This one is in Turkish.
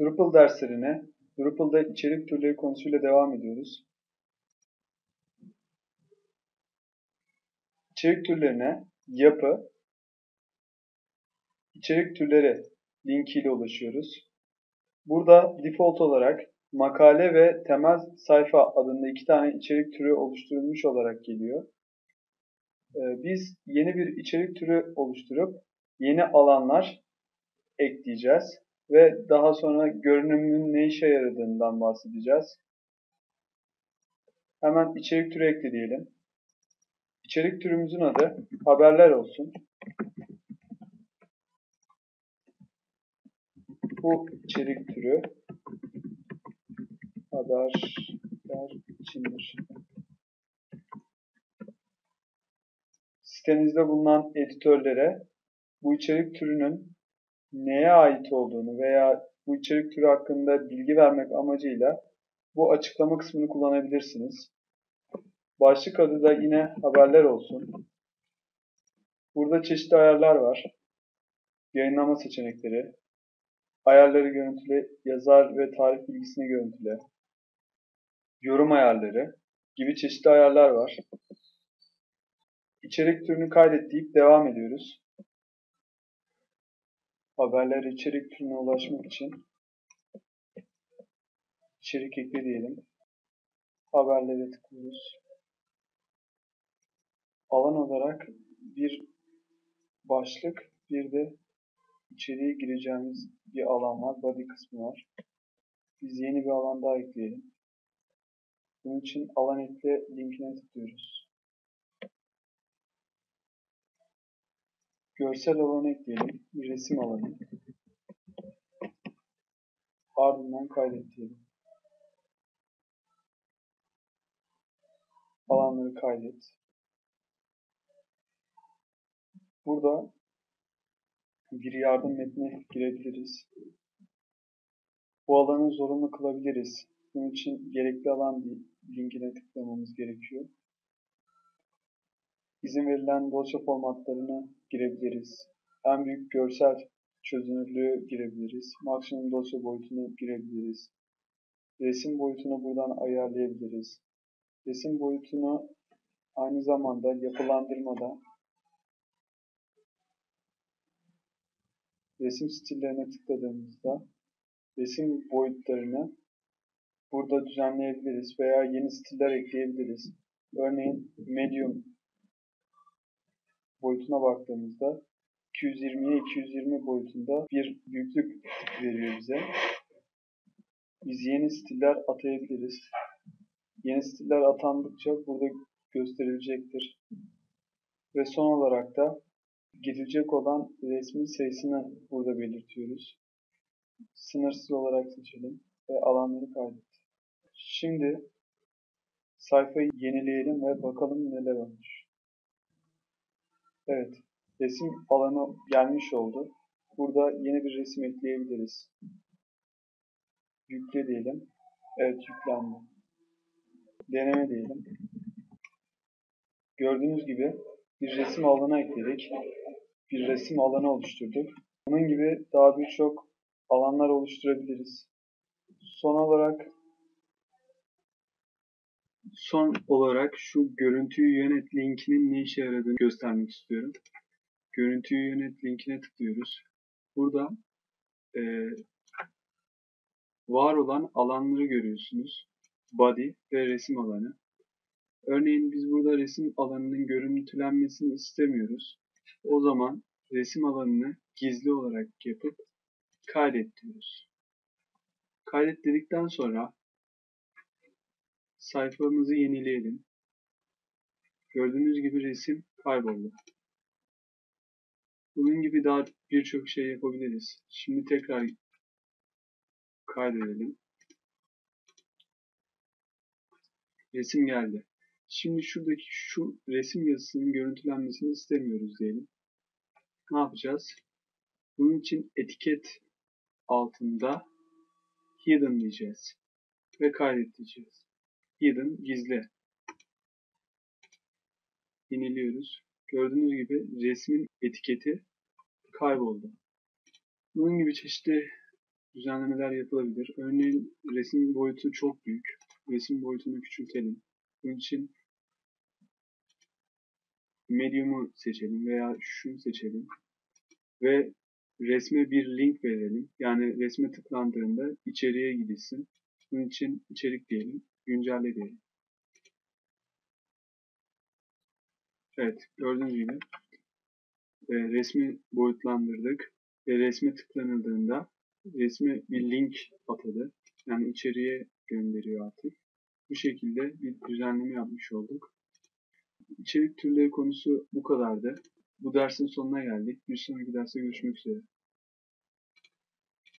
Drupal derslerine Drupal'da içerik türleri konusuyla devam ediyoruz. İçerik türlerine yapı, içerik türleri linkiyle ulaşıyoruz. Burada default olarak makale ve temel sayfa adında iki tane içerik türü oluşturulmuş olarak geliyor. Ee, biz yeni bir içerik türü oluşturup yeni alanlar ekleyeceğiz ve daha sonra görünümün ne işe yaradığından bahsedeceğiz. Hemen içerik türü ekle diyelim. İçerik türümüzün adı haberler olsun. Bu içerik türü haberler içindir. Sitenizde bulunan editörlere bu içerik türünün neye ait olduğunu veya bu içerik türü hakkında bilgi vermek amacıyla bu açıklama kısmını kullanabilirsiniz. Başlık adı da yine haberler olsun. Burada çeşitli ayarlar var. Yayınlama seçenekleri, ayarları görüntüle, yazar ve tarih bilgisini görüntüle, yorum ayarları gibi çeşitli ayarlar var. İçerik türünü kaydet deyip devam ediyoruz haberler içerik türüne ulaşmak için içerik ekle diyelim. Haberlere tıklıyoruz. Alan olarak bir başlık, bir de içeriye gireceğimiz bir alan var. Body kısmı var. Biz yeni bir alan daha ekleyelim. Bunun için alan ekle linkine tıklıyoruz. Görsel alanı ekleyelim. Resim alanı. Ardından kaydet diyelim. Alanları kaydet. Burada bir yardım metni girebiliriz. Bu alanı zorunlu kılabiliriz. Bunun için gerekli alan linkine tıklamamız gerekiyor. İzin verilen dosya formatlarını girebiliriz. En büyük görsel çözünürlüğü girebiliriz. Maksimum dosya boyutunu girebiliriz. Resim boyutunu buradan ayarlayabiliriz. Resim boyutunu aynı zamanda yapılandırmada resim stillerine tıkladığımızda resim boyutlarını burada düzenleyebiliriz veya yeni stiller ekleyebiliriz. Örneğin medium boyutuna baktığımızda 220'ye 220 boyutunda bir büyüklük veriyor bize. Biz yeni stiller atayabiliriz. Yeni stiller atandıkça burada gösterilecektir. Ve son olarak da girecek olan resmin sayısını burada belirtiyoruz. Sınırsız olarak seçelim ve alanları kaydet. Şimdi sayfayı yenileyelim ve bakalım neler olmuş. Evet, resim alanı gelmiş oldu. Burada yeni bir resim ekleyebiliriz. Yükle diyelim. Evet, yüklendi. Deneme diyelim. Gördüğünüz gibi bir resim alanı ekledik. Bir resim alanı oluşturduk. Bunun gibi daha birçok alanlar oluşturabiliriz. Son olarak Son olarak şu görüntüyü yönet linkinin ne işe yaradığını göstermek istiyorum. Görüntüyü yönet linkine tıklıyoruz. Burada e, var olan alanları görüyorsunuz. Body ve resim alanı. Örneğin biz burada resim alanının görüntülenmesini istemiyoruz. O zaman resim alanını gizli olarak yapıp kaydet diyoruz. Kaydet dedikten sonra Sayfamızı yenileyelim. Gördüğünüz gibi resim kayboldu. Bunun gibi daha birçok şey yapabiliriz. Şimdi tekrar kaydedelim. Resim geldi. Şimdi şuradaki şu resim yazısının görüntülenmesini istemiyoruz diyelim. Ne yapacağız? Bunun için etiket altında hidden diyeceğiz. Ve kaydet diyeceğiz hidden gizli. Yeniliyoruz. Gördüğünüz gibi resmin etiketi kayboldu. Bunun gibi çeşitli düzenlemeler yapılabilir. Örneğin resim boyutu çok büyük. Resim boyutunu küçültelim. Bunun için medium'u seçelim veya şunu seçelim. Ve resme bir link verelim. Yani resme tıklandığında içeriye gidilsin. Bunun için içerik diyelim. Güncelle. Evet, gördüğünüz gibi e, resmi boyutlandırdık ve resme tıklanıldığında resme bir link atadı. Yani içeriye gönderiyor artık. Bu şekilde bir düzenleme yapmış olduk. İçerik türleri konusu bu kadardı. Bu dersin sonuna geldik. Bir sonraki derste görüşmek üzere.